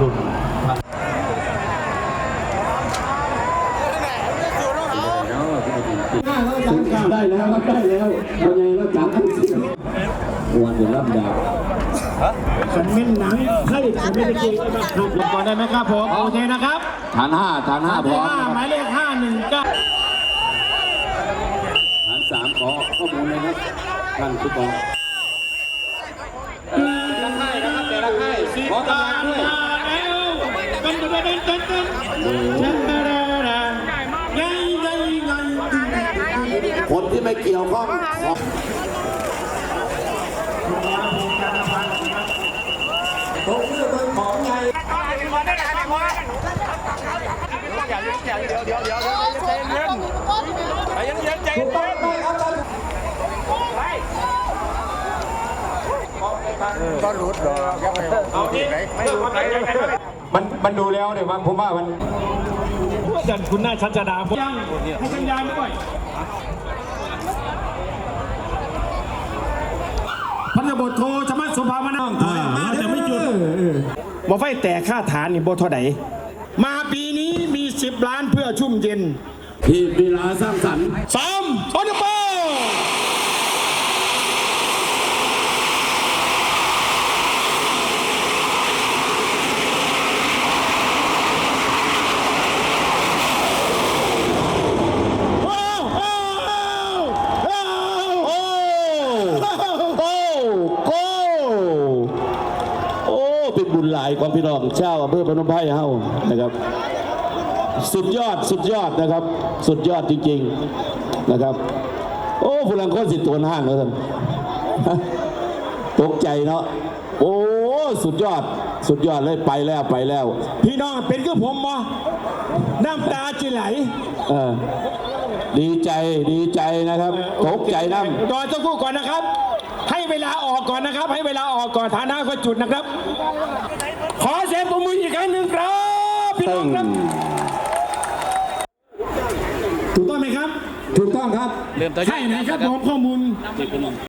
รุ่นถึงข้าได้แล้วได้แล้วเอาไงเราจับกันสิวันเดือนรับดาวคอมเมนหนังให้คอมไม่ได้กินยวกัถูกก่อนได้ไหมครับผมโอเคนะครับฐานห้าฐานห้าพร้อหมายเลขห้าหนึ่งเก้าฐานสามขอข้อมูลเลครับท่านผู้กองแต่ละค่ายนะครับแต่ละให้ยขอตาลัด้วย กันกันกันกันกันกันยัยยัยยัยคนที่ไม่เกี่ยวข้องขอมัน มันดูแล้วเนี่ยมันผมว่ามันอาจารย์คุณหน้าชัชดายังให้สัญญาณด้วยพันธบทโทชมัดสุภามนังมาจะไม่จุดบ่ไฟแต่ค่าฐานนี่บ่เท่าใดมาปีนี้มี10ล้านเพื่อชุ่มเย็น ทีมกีฬาสร้างสรรค์สามโอนิโปโอ้โอ้โอ้โอ้โอ้โอ้ โอ้เป็นบุญ หลายของพี่น้องเจ้าอำเภอพนมไพรเฮานะครับสุดยอดสุดยอดนะครับ สุดยอดจริงๆนะครับ โอ้พลังคนสิตัวห้างแล้วท่านตกใจเนาะโอ้สุดยอดสุดยอดเลยไปแล้วไปแล้ว พี่น้องเป็นคือผมบ่น้ำตาจิไหลเออดีใจดีใจนะครับตกใจน้ำรอเจ้าคู่ก่อนนะครับให้เวลา ออกก่อนนะครับ ให้เวลาออกก่อนฐานะก็จุดนะครับ ขอเสียงปรบมืออีกครั้งหนึ่งครับพี่น้องครับถูกต้องไหมครับ ถูกต้องครับใช่ไหมครับผมข้อมูล